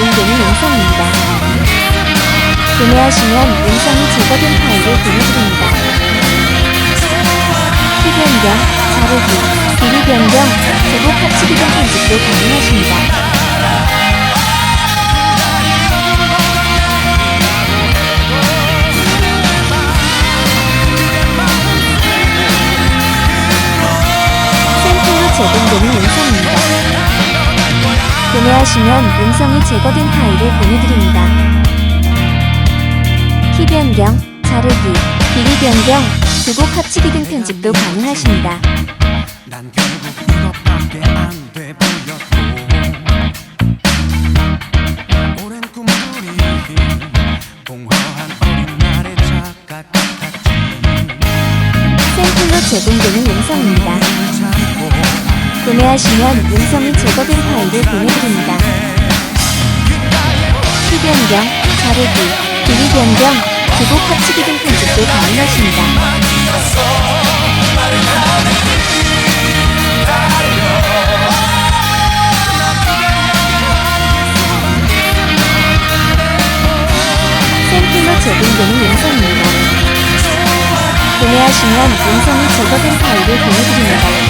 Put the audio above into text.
제공되는 음성입니다. 구매하시면 음성이 제거된 파일을 보내드립니다. 키 변경, 자르기, 길이 변경, 제곱 합치기 등 편집도 가능하십니다. 구매하시면 음성이 제거된 파일을 보내드립니다. 키 변경, 자르기, 길이 변경, 두곡 합치기 등 편집도 가능하십니다. 난 결국 이것밖에 안 돼 보였고 오랜 꿈들이 공허한 어린 날의 작가 같았지 샘플로 제공되는 음성입니다. 구매하시면 음성이 제거된 파일을 보내드립니다. 키 변경, 자르기, 길이 변경, 두곡 합치기 등 편집도 가능하십니다. 샘플로 제공되는 음성입니다. 구매하시면 음성이 제거된 파일을 보내드립니다.